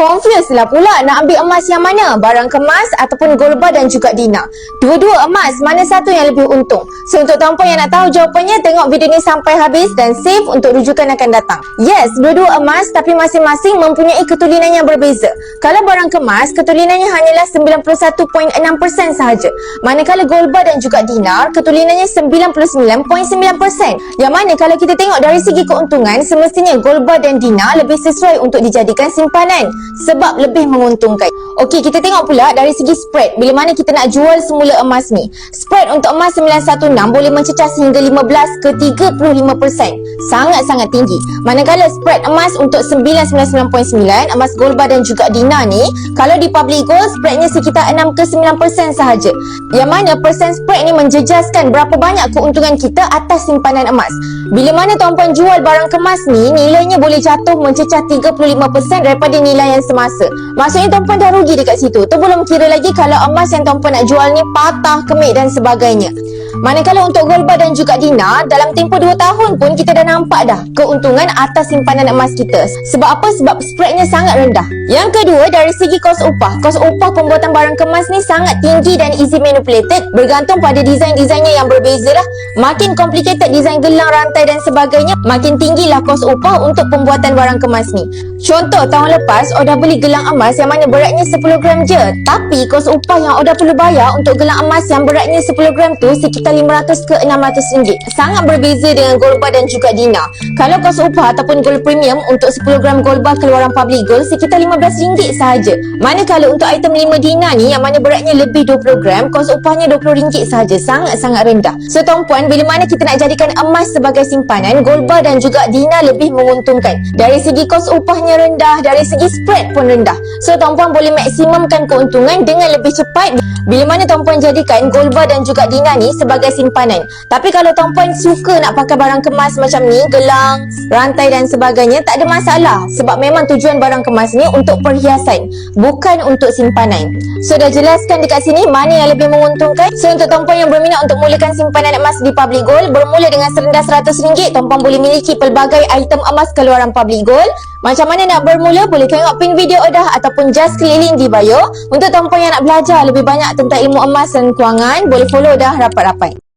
Confused lah pula nak ambil emas yang mana? Barang kemas ataupun gold bar dan juga dinar. Dua-dua emas, mana satu yang lebih untung? So untuk tuan yang nak tahu jawapannya, tengok video ni sampai habis dan save untuk rujukan akan datang. Yes, dua-dua emas tapi masing-masing mempunyai ketulinan yang berbeza. Kalau barang kemas, ketulinannya hanyalah 91.6% sahaja. Manakala gold bar dan juga dinar, ketulinannya 99.9%. Yang mana kalau kita tengok dari segi keuntungan, semestinya gold bar dan dinar lebih sesuai untuk dijadikan simpanan sebab lebih menguntungkan. Okey, kita tengok pula dari segi spread. Bila mana kita nak jual semula emas ni. Spread untuk emas 916 boleh mencecah sehingga 15 ke 35%. Sangat-sangat tinggi. Manakala spread emas untuk 999.9, emas gold bar dan juga dinar ni, kalau di public gold spreadnya sekitar 6 ke 9% sahaja. Yang mana persen spread ni menjejaskan berapa banyak keuntungan kita atas simpanan emas. Bila mana tuan-puan jual barang kemas ni, nilainya boleh jatuh mencecah 35% daripada nilai yang semasa. Maksudnya tuan-puan dah rugi dekat situ. Tu belum kira lagi kalau emas yang tuan-puan nak jual ni patah, kemik dan sebagainya. Manakala untuk gold bar dan juga dinar, dalam tempoh 2 tahun pun kita dah nampak dah keuntungan atas simpanan emas kita. Sebab apa? Sebab spreadnya sangat rendah. Yang kedua, dari segi kos upah. Kos upah pembuatan barang kemas ni sangat tinggi dan easy manipulated bergantung pada desain-desainnya yang berbeza lah. Makin complicated desain gelang, rantai dan sebagainya, makin tinggilah kos upah untuk pembuatan barang kemas ni. Contoh, tahun lepas Oda beli gelang emas yang mana beratnya 10 gram je. Tapi kos upah yang Oda perlu bayar untuk gelang emas yang beratnya 10 gram tu sekitar 500 ke 600 ringgit. Sangat berbeza dengan gold bar dan juga dinar. Kalau kos upah ataupun gold premium untuk 10 gram gold bar keluaran public gold sekitar 15 ringgit sahaja. Manakala untuk item 5 dinar ni yang mana beratnya lebih 20 gram, kos upahnya 20 ringgit sahaja. Sangat-sangat rendah. So tuan puan, bila mana kita nak jadikan emas sebagai simpanan, gold bar dan juga dinar lebih menguntungkan. Dari segi kos upahnya rendah, dari segi spread pun rendah. So tuan puan boleh maksimumkan keuntungan dengan lebih cepat bila mana tuan puan jadikan gold bar dan juga dinar ni sebagai simpanan. Tapi kalau tuan puan suka nak pakai barang kemas macam ni, gelang, rantai dan sebagainya, tak ada masalah. Sebab memang tujuan barang kemas ni untuk perhiasan, bukan untuk simpanan. So dah jelaskan dekat sini mana yang lebih menguntungkan. So untuk tuan puan yang berminat untuk mulakan simpanan emas di Public Gold, bermula dengan serendah RM100, tuan puan boleh miliki pelbagai item emas keluaran Public Gold. Macam mana nak bermula? Boleh tengok pin video Odah ataupun just keliling di bio. Untuk tuan puan yang nak belajar lebih banyak tentang ilmu emas dan kewangan, boleh follow Odah rapat-rapat.